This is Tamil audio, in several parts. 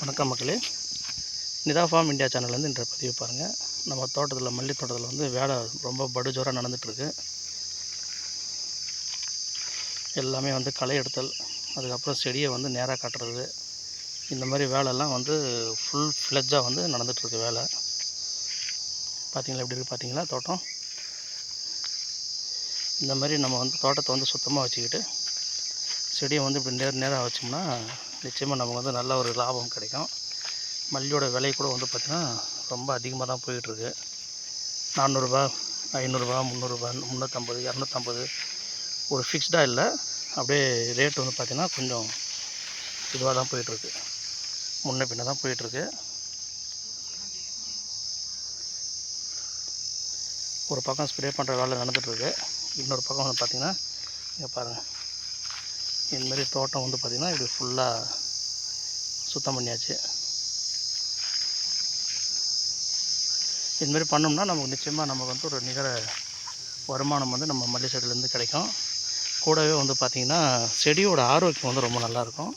வணக்கம் மக்களே. நிதா ஃபார்ம் இந்தியா சேனல்லேருந்து இன்றைய பதிவு பாருங்கள் நம்ம தோட்டத்தில் மல்லி தோட்டத்தில் வந்து வேலை ரொம்ப படுஜோராக நடந்துகிட்ருக்கு எல்லாமே வந்து களை எடுத்தல் அதுக்கப்புறம் செடியை வந்து நேராக காட்டுறது. இந்த மாதிரி வேலைலாம் வந்து ஃபுல் ஃப்ளெஜ்ஜாக வந்து நடந்துகிட்ருக்கு வேலை. பார்த்தீங்களா எப்படி இருக்குது பார்த்தீங்களா தோட்டம்? இந்த மாதிரி நம்ம வந்து தோட்டத்தை வந்து சுத்தமாக வச்சுக்கிட்டு செடியை வந்து இப்படி நேர் நேராக வச்சோம்னா நிச்சயமாக நமக்கு வந்து நல்ல ஒரு லாபம் கிடைக்கும். மல்லியோட விலை கூட வந்து பார்த்திங்கன்னா ரொம்ப அதிகமாக தான் போயிட்டுருக்கு. நானூறுரூபா ஐநூறுரூபா முந்நூறுரூபா முந்நூற்றம்பது இரநூத்தம்பது ஒரு ஃபிக்ஸ்டாக இல்லை. அப்படியே ரேட் வந்து பார்த்திங்கன்னா கொஞ்சம் இதுவாக தான் போயிட்டுருக்கு. முன்ன பின்ன தான் போயிட்டுருக்கு. ஒரு பக்கம் ஸ்ப்ரே பண்ணுற வேலை நடந்துகிட்ருக்கு இன்னொரு பக்கம் வந்து பார்த்திங்கன்னா இங்கே பாருங்கள் இதுமாரி தோட்டம் வந்து பார்த்திங்கன்னா இப்படி ஃபுல்லாக சுத்தம் பண்ணியாச்சு. இதுமாரி பண்ணோம்னா நமக்கு நிச்சயமாக நமக்கு வந்து ஒரு நிகர வருமானம் வந்து நம்ம மல்லி செடியிலேருந்து கிடைக்கும். கூடவே வந்து பார்த்திங்கன்னா செடியோட ஆரோக்கியம் வந்து ரொம்ப நல்லாயிருக்கும்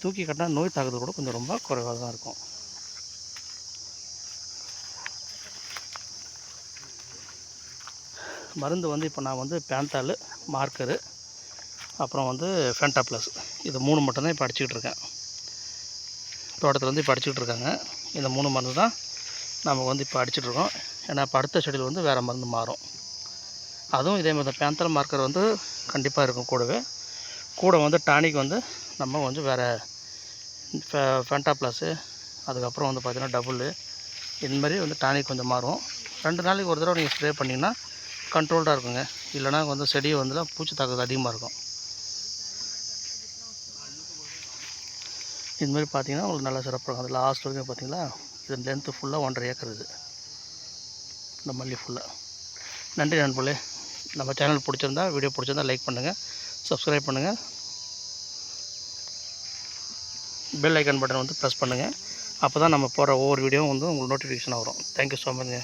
தூக்கி கட்டினா நோய் தாக்குதல் கூட கொஞ்சம் ரொம்ப குறைவாக தான் இருக்கும். மருந்து வந்து இப்போ நான் வந்து பேந்தால் மார்க்கரு அப்புறம் வந்து ஃபென்டா ப்ளஸ் இது மூணு மட்டும்தான் இப்போ அடிச்சுக்கிட்டு இருக்கேன் தோட்டத்தில் வந்து இப்போ அடிச்சுக்கிட்டு இருக்காங்க இந்த மூணு மருந்து தான் நம்ம வந்து இப்போ அடிச்சிட்ருக்கோம் ஏன்னா இப்போ அடுத்த செடியில் வந்து வேறு மருந்து மாறும். அதுவும் இதே மாதிரி தான். பேந்தல் மார்க்கர் வந்து கண்டிப்பாக இருக்கும் கூடவே. கூட வந்து டானிக் வந்து நம்ம கொஞ்சம் வேறு ஃபேண்டா ஃபென்டா ப்ளஸ்ஸு அதுக்கப்புறம் வந்து பார்த்திங்கன்னா டபுள் இதுமாரி வந்து டானிக் கொஞ்சம் மாறும். ரெண்டு நாளைக்கு ஒரு தடவை நீங்கள் ஸ்ப்ரே பண்ணிங்கன்னா கண்ட்ரோல்டாக இருக்குங்க. இல்லைனா வந்து செடியை வந்து பூச்சி தாக்குதல் அதிகமாக இருக்கும். இது மாதிரி பார்த்தீங்கன்னா உங்களுக்கு நல்லா சிறப்பாக இருக்கும். அது லாஸ்ட் வரைக்கும் பார்த்தீங்களா? இது லென்த்து ஃபுல்லாக ஒன்றரை ஏக்கர் இது. இந்த மல்லி ஃபுல்லாக நன்றி நண்பர்களே. நம்ம சேனல் பிடிச்சிருந்தா வீடியோ பிடிச்சிருந்தா லைக் பண்ணுங்கள் சப்ஸ்கிரைப் பண்ணுங்கள் பெல் ஐக்கான் பட்டன் வந்து ப்ரெஸ் பண்ணுங்கள் அப்போ தான் நம்ம போகிற ஒவ்வொரு வீடியோவும் வந்து உங்களுக்கு நோட்டிஃபிகேஷன் வரும். Thank you so மச்ங்க